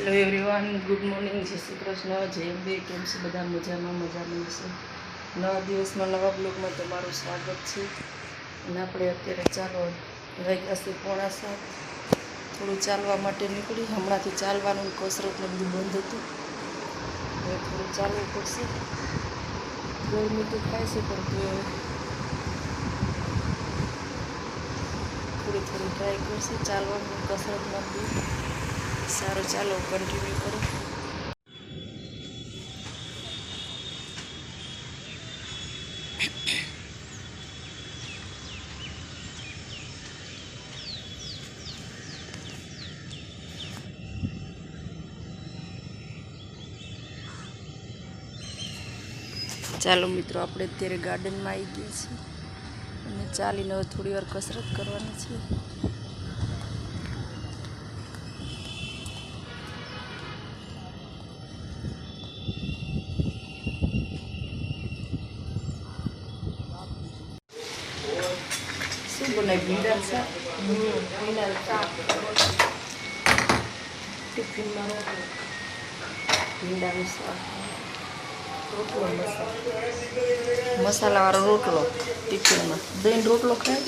Hello everyone good morning જય શ્રી કૃષ્ણ, જય અંબે, કેમ છે બધા? મજામાં મજામાં છે નવા દિવસમાં નવા બ્લોગમાં તમારું સ્વાગત છે. અને આપણે અત્યારે ચાલો છે પોણા સાત થોડું ચાલવા માટે નીકળી. હમણાંથી ચાલવાનું કસરત બધું બંધ હતું. હવે થોડું ચાલવું પડશે. ગરમી તો થાય છે, પણ થોડી થોડી ટ્રાય કરશે ચાલવાનું કસરતમાં બી સારું, ચાલો કન્ટિન્યુ કરો. ચાલો મિત્રો, આપણે અત્યારે ગાર્ડનમાં આવી ગયા છીએ. અને ચાલીને થોડી વાર કસરત કરવાની છે. શાક ભીંડા શાક ટિફિનમાં રોટલો ભીંડાનું શાક રોટલો મસાલા મસાલાવાળો રોટલો ટિફિનમાં દહીં રોટલો ખાય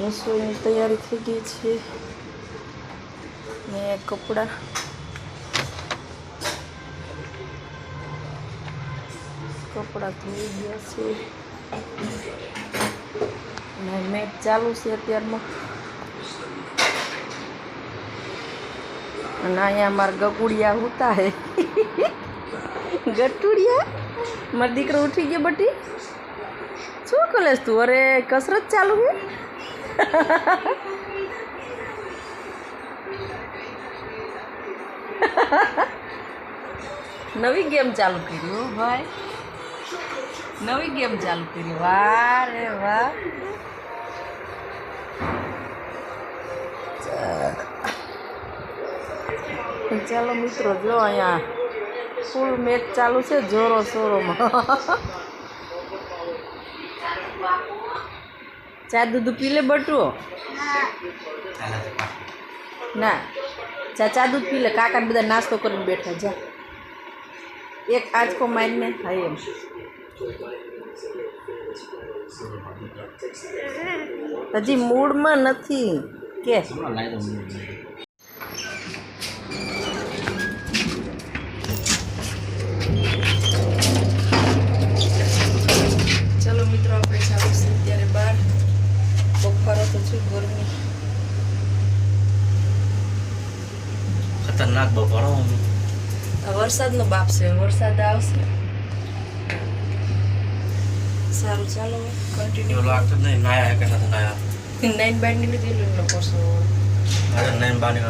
રસોઈની તૈયારી થઈ ગઈ છે ને કપડાં કપડાં ધોઈ ગયા છે. અને મેચ ચાલુ છે અત્યારમાં. અને અહીંયા મારા ગગુડિયા હોતા હે. ગટુડિયા મારો દીકરો ઉઠી ગયો બટી. શું કલેશ તું? અરે કસરત ચાલુ હે? નવી ગેમ ચાલુ કરી હો ભાઈ. નવી ગેમ ચાલુ કરી. વાહ રે વાહ. ચાલો મિત્રો, જો અહીંયા ફૂલ મેચ ચાલુ છે, જોરો સોરોમાં ચા દૂધ પી લે બટુઓ? ના, ચા ચા દૂધ પી લે. કાકા બધા નાસ્તો કરીને બેઠા જા એક આંચકો મારીને, હા એમ. હજી મૂડમાં નથી. કે? ચલો મિત્રો આપણે ચાલુ છે અત્યારે બહાર બફારો તો છું ગરમી. ખતરનાક બપોરો આ વરસાદનો બાપ છે વરસાદ આવશે. સારું ચાલો કન્ટિન્યુ લાગતું નહીં નાયા કે નથી નાયા? નાઇન બાઇન્ડની લીધી લઈને કરશો અરે નહીં બાની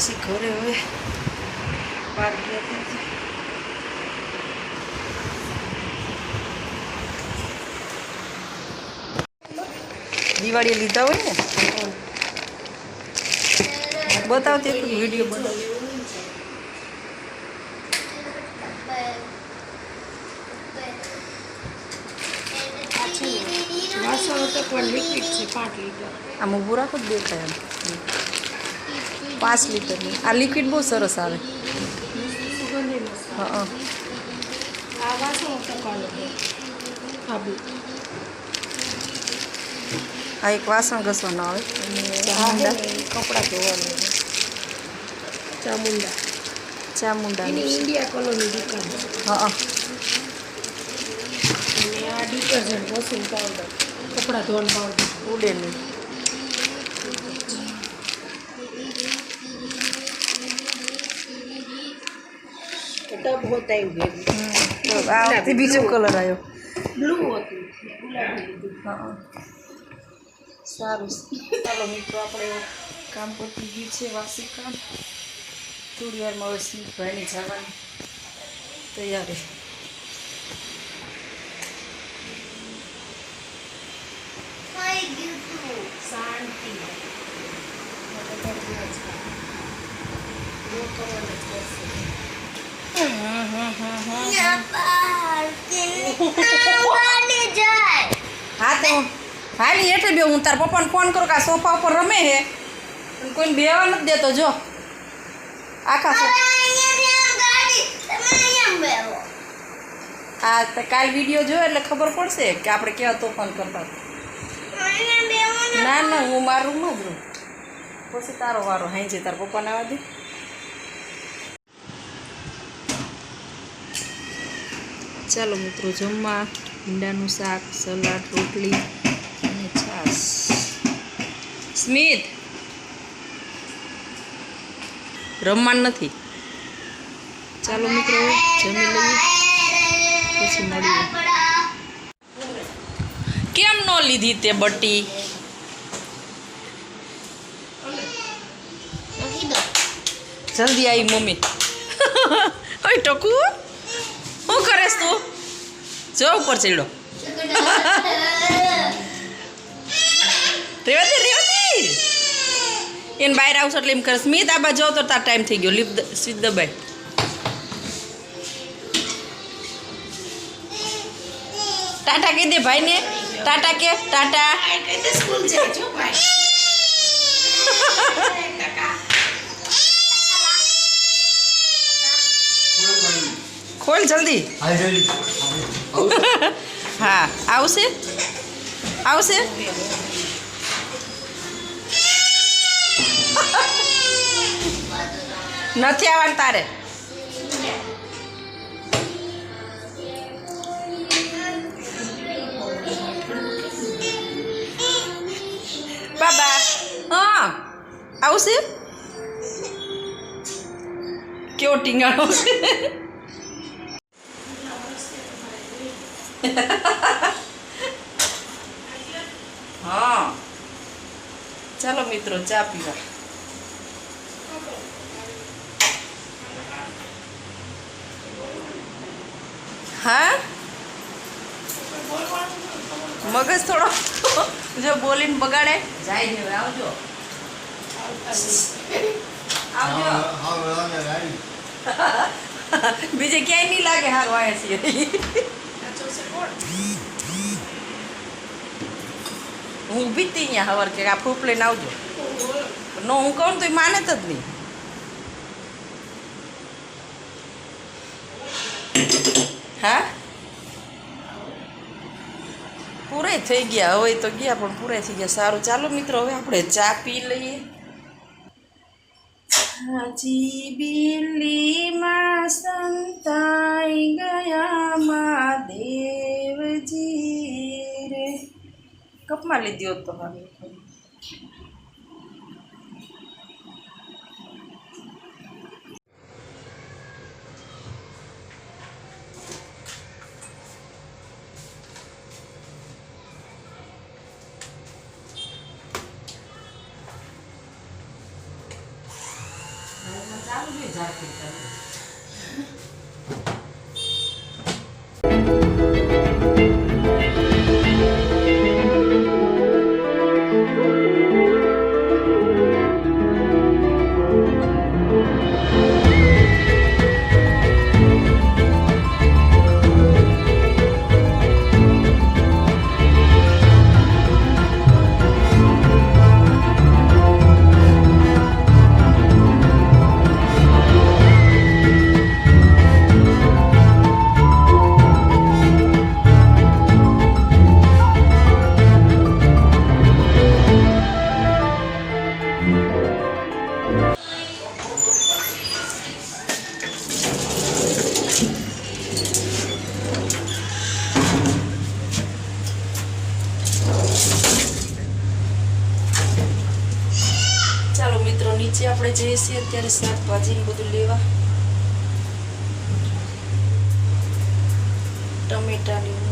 ગયા છીએ ઘરે હવે બહાર ગયા ત્યાંથી દિવાળીએ લીધા હોય ને? બતાવતી એક વીડિયો બતાવ આમ ઊભું રાખો જ દેખાય એમ. પાંચ લીટરની. આ લિક્વિડ બહુ સરસ આવે. હા આ એક વાસણ ઘસવાનો આવે. ચામુંડા. કપડાં ધોવાનું ચામુંડા. ચામુંડાની એની ઇન્ડિયા કલરની દુકાન. હા આ ડિટર્જન્ટ વોશિંગ પાવડર કપડાં ધોવાનું પાવડર ઉડેની ટબ હોતા એવું ભેગું આ વખતે બીજો કલર આવ્યો. બ્લુ હતું. હા. સારું. ચાલો મિત્રો આપણે કામ પતી ગયું છે વાસી કામ. થોડી વારમાં હવે સ્મિતભાઈને જવાની તૈયારી. શાંતિ. હા, તો હાલી એટલે બે હું તાર પપ્પાને ફોન કરું કે આ સોફા ઉપર રમે હે. કોઈને બેવા નથી દેતો, જો. આખા હા, તો કાલ વીડિયો જોયો એટલે ખબર પડશે કે આપણે કેવા તોફાન કરતા. ના ના, હું મારા રૂમમાં જ રહું પછી તારો વારો હાઈ છે તારા પપ્પાને આવવા દે. ચાલો મિત્રો, જમવા ભીંડાનું શાક, સલાડ, રોટલી અને છાશ. સ્મિત! રમવાનું નથી. ચાલો મિત્રો, જમી લઈએ. પછી મળીએ. કેમ ન લીધી તે બટ્ટી? જલ્દી આવી મમ્મી. ઓય ટકુ. શું કરેશ તું? જો ઉપર ચીડો. રેવતી રેવતી! એને બહાર આવશે એટલે એમ કરે સ્મિત આ બાજુ જાઓ તો તાર ટાઈમ થઈ ગયો. લીપ સ્વીચ દબાઈ ટાટા કહી દે ભાઈને. ટાટા કે ટાટા. સ્કૂલ જાય ભાઈ Thank ભાઈ ખોલ જલ્દી. હા આવશે? આવશે? નથી આવવાનું તારે. બાબા હા આવશે? કેવો ટીંગાણો છે. હા. ચાલો મિત્રો ચા પીવા. હા? મગજ થોડો જો બોલીને બગાડે. જાય ને હવે આવજો. આવજો. બીજે ક્યાંય નહીં લાગે હારું આયા છીએ. હું ઊભી જ અહીંયા હવાર કે આ પ્રૂફ લઈને આવજો. નો હું કહું તો એ માને જ નહીં. હા? પૂરે થઈ ગયા, હવે તો ગયા પણ પૂરે થઈ ગયા. સારું, ચાલો મિત્રો, હવે આપણે ચા પી લઈએ. હાજી બિલ્લીમાં સંતાઈ ગયા મા દેવજી કપમાં લીધી હોત તો હવે ચાલુ ચાલુ નીચે આપણે જઈએ છીએ. અત્યારે શાકભાજી બધું લેવા. ટમેટા લેવા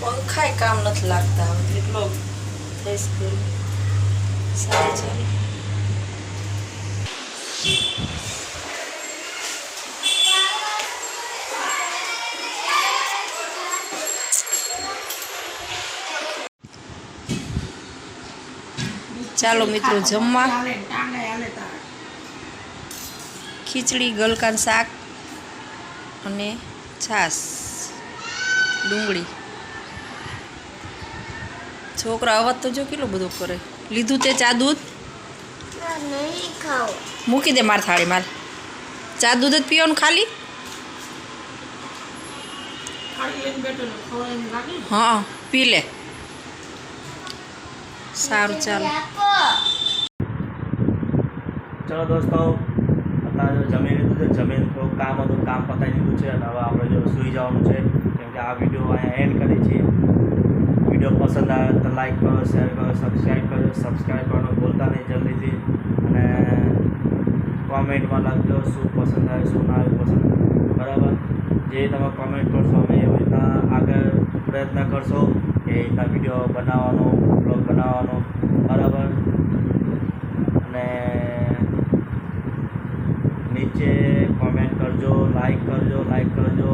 પંખાય કામ નથી લાગતા હવે. એટલો સારું, ચાલે. ચાલો મિત્રો જમવા. ખીચડી ગલકાન શાક અને છાસ. ડુંગળી. છોકરા અવાજ તો જો કેટલો બધો કરે. લીધું તે ચા દૂધ? મૂકી દે માર થાળી માર. ચા દૂધ જ પીવાનું ખાલી. હા પી લે. સારું, ચાલો. ચલો દોસ્તો અત્યારે જમી લીધું છે, જમીન થોડું કામ હતું, કામ પતાવી દીધું છે, અને હવે આપણે જો સૂઈ જવાનું છે, કેમ કે આ વીડિયો અહીંયા એન્ડ કરી છીએ વીડિયો પસંદ આવે તો લાઈક કરો શેર કરો સબસ્ક્રાઈબ કરો સબસ્ક્રાઈબ કરવાનું ભૂલતા નહીં જલ્દીથી. અને કોમેન્ટમાં લખજો શું પસંદ આવે, શું ના આવે પસંદ. બરાબર? જે તમે કોમેન્ટ કરશો અમે એવી રીતના આગળ પ્રયત્ન કરશો. કે એ રીતના વીડિયો બનાવવાનો બ્લોગ બનાવવાનો, બરાબર? અને નીચે કોમેન્ટ કરજો લાઈક કરજો લાઈક કરજો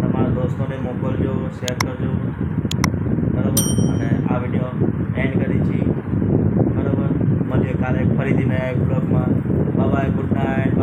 તમારા દોસ્તોને મોકલજો શેર કરજો, બરાબર? અને આ વીડિયો એન્ડ કરી છીએ બરાબર? મળીએ કાલે ફરીથી નયા બ્લોગમાં બાય ગુડ નાઇટ